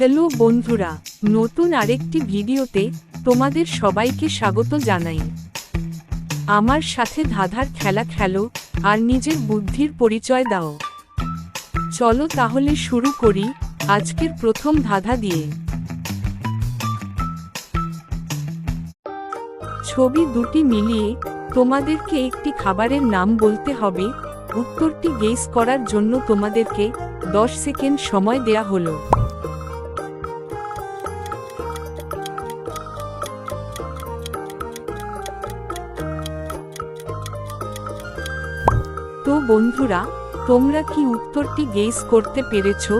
Hello বন্ধুরা, নতুন আরেকটি ভিডিওতে তোমাদের সবাইকে স্বাগত জানাই। আমার সাথে ধাঁধার খেলা খেলো আর নিজের বুদ্ধির পরিচয় দাও। চলো তাহলে শুরু করি আজকের প্রথম ধাঁধা দিয়ে। ছবি দুটি মিলিয়ে তোমাদেরকে একটি খাবারের নাম বলতে হবে, উত্তরটি গেস করার জন্য তোমাদেরকে দশ সেকেন্ড সময় দেয়া হলো। তো বন্ধুরা, তোমরা কি উত্তরটি গেস করতে পেরেছ?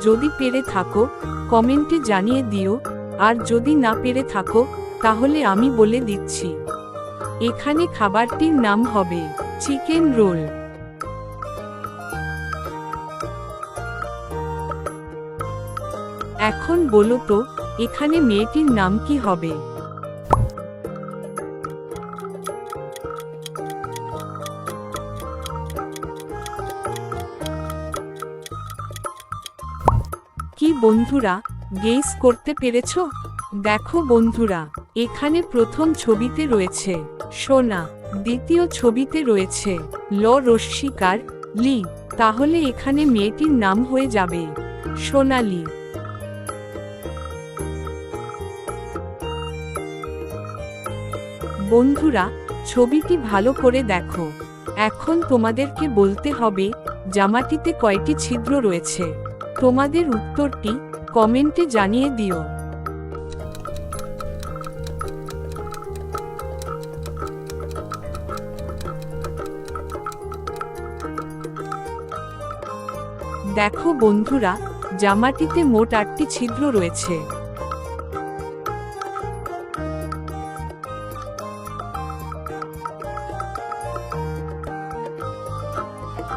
যদি পেরে থাকো, কমেন্টে জানিয়ে দিও। আর যদি না পেরে থাকো, তাহলে আমি বলে দিচ্ছি। এখানে খাবারটির নাম হবে চিকেন রোল। এখন বলো তো, এখানে মেয়েটির নাম কি হবে? বন্ধুরা, গেস করতে পেরেছ? দেখো বন্ধুরা, এখানে প্রথম ছবিতে রয়েছে সোনা, দ্বিতীয় ছবিতে রয়েছে ল রস্মিকার লি। তাহলে এখানে মেয়েটির নাম হয়ে যাবে সোনালি। বন্ধুরা, ছবিটি ভালো করে দেখো। এখন তোমাদেরকে বলতে হবে, জামাটিতে কয়টি ছিদ্র রয়েছে? তোমাদের উত্তরটি কমেন্টে জানিয়ে দিও। দেখো বন্ধুরা, জামাটিতে মোট আটটি ছিদ্র রয়েছে।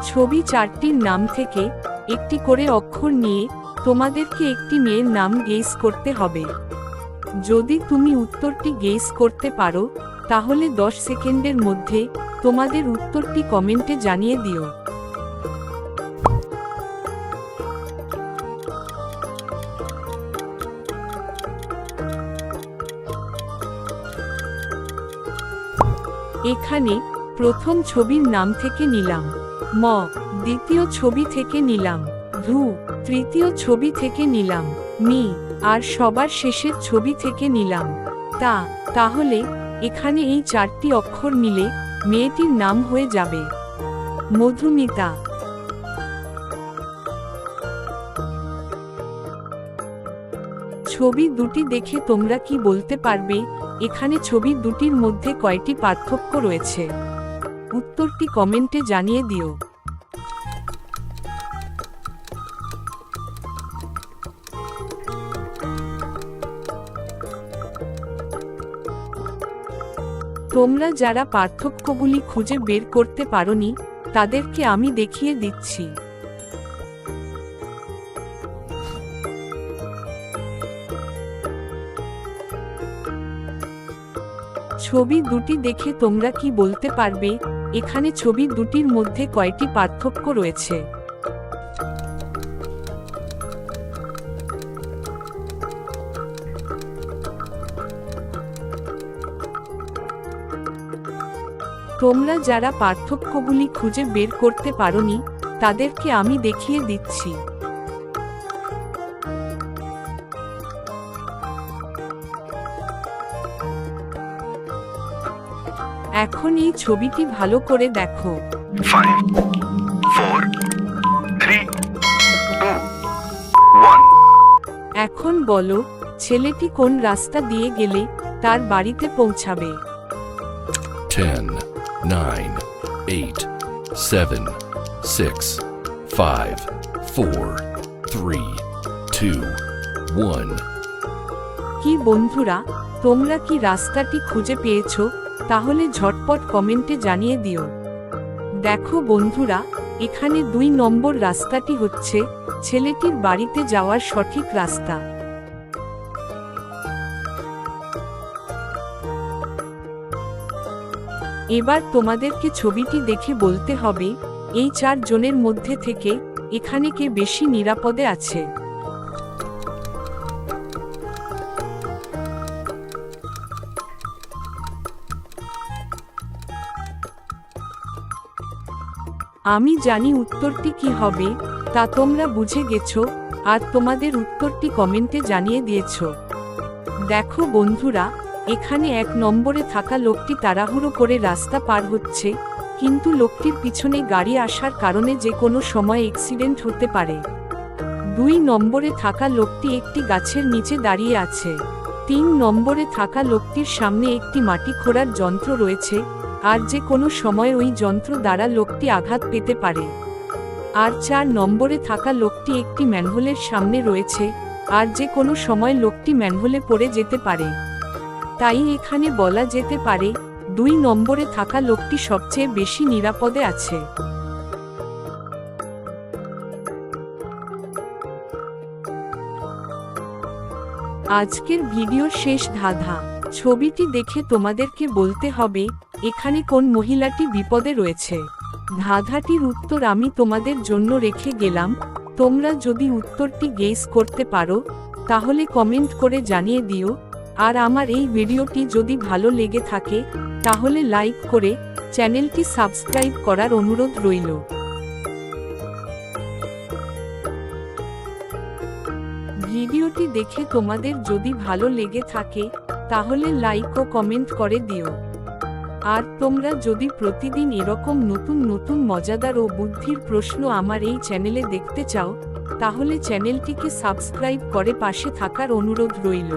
ছবি চারটির নাম থেকে একটি করে অক্ষর নিয়ে তোমাদেরকে একটি মেয়ের নাম গেস করতে হবে। যদি তুমি উত্তরটি গেস করতে পারো, তাহলে দশ সেকেন্ডের মধ্যে তোমাদের উত্তরটি কমেন্টে জানিয়ে দিও। এখানে প্রথম ছবির নাম থেকে নিলাম। ম দ্বিতীয় ছবি থেকে নিলাম। ধু, তৃতীয় ছবি থেকে নিলাম। মি, আর সবার শেষের ছবি থেকে নিলাম। তা, তাহলে, এখানে এই চারটি অক্ষর মিলে মেয়েটির নাম হয়ে যাবে। মধুমিতা। ছবি দুটি দেখে তোমরা কি বলতে পারবে? এখানে ছবি দুটির মধ্যে কয়টি পার্থক্য রয়েছে? উত্তরটি কমেন্টে জানিয়ে দিও। তোমরা যারা পার্থক্যগুলি খুঁজে বের করতে পারোনি, তাদেরকে আমি দেখিয়ে দিচ্ছি। ছবি দুটি দেখে তোমরা কি বলতে পারবে? এখানে ছবি দুটির মধ্যে কয়টি পার্থক্য রয়েছে? তোমরা যারা পার্থক্যগুলি খুঁজে বের করতে পারোনি তাদেরকে আমি দেখিয়ে দিচ্ছি। এখন এই ছবিটি ভালো করে দেখো. এখন বলো ছেলেটি কোন রাস্তা দিয়ে গেলে তার বাড়িতে পৌঁছাবে? 10, 9, 8, 7, 6, 5, 4, 3, 2, 1. কি বন্ধুরা তোমরা কি রাস্তাটি খুঁজে পেয়েছ? তাহলে ঝটপট কমেন্টে জানিয়ে দিও। দেখো বন্ধুরা এখানে দুই নম্বর রাস্তাটি হচ্ছে ছেলেটির বাড়িতে যাওয়ার সঠিক রাস্তা। এবার তোমাদেরকে ছবিটি দেখে বলতে হবে, এই চার জনের মধ্যে থেকে এখানে কে বেশি নিরাপদে আছে? আমি জানি উত্তরটি কি হবে, তা তোমরা বুঝে গেছো, আর তোমাদের উত্তরটি কমেন্টে জানিয়ে দিয়েছ। দেখো বন্ধুরা এখানে এক নম্বরে থাকা লোকটি তাড়াহুড়ো করে রাস্তা পার হচ্ছে, কিন্তু লোকটির পিছনে গাড়ি আসার কারণে যে কোনো সময় অ্যাক্সিডেন্ট হতে পারে। দুই নম্বরে থাকা লোকটি একটি গাছের নিচে দাঁড়িয়ে আছে। তিন নম্বরে থাকা লোকটির সামনে একটি মাটি খোঁড়ার যন্ত্র রয়েছে, আর যে কোনো সময় ওই যন্ত্র দ্বারা লোকটি আঘাত পেতে পারে। আর চার নম্বরে থাকা লোকটি একটি ম্যানহোলের সামনে রয়েছে, আর যে কোনো সময় লোকটি ম্যানহোলে পড়ে যেতে পারে। তাই এখানে বলা যেতে পারে, দুই নম্বরে থাকা লোকটি সবচেয়ে বেশি নিরাপদে আছে। আজকের ভিডিওর শেষ ধাঁধা, ছবিটি দেখে তোমাদেরকে বলতে হবে, এখানে কোন মহিলাটি বিপদে রয়েছে। ধাঁধাটির উত্তর আমি তোমাদের জন্য রেখে গেলাম, তোমরা যদি উত্তরটি গেস করতে পারো, তাহলে কমেন্ট করে জানিয়ে দিও আর আমার এই ভিডিওটি যদি ভালো লেগে থাকে, তাহলে লাইক করে চ্যানেলটি সাবস্ক্রাইব করার অনুরোধ রইল। ভিডিওটি দেখে তোমাদের যদি ভালো লেগে থাকে, তাহলে লাইক ও কমেন্ট করে দিও। আর তোমরা যদি প্রতিদিন এরকম নতুন নতুন মজাদার ও বুদ্ধির প্রশ্ন আমার এই চ্যানেলে দেখতে চাও, তাহলে চ্যানেলটিকে সাবস্ক্রাইব করে পাশে থাকার অনুরোধ রইল।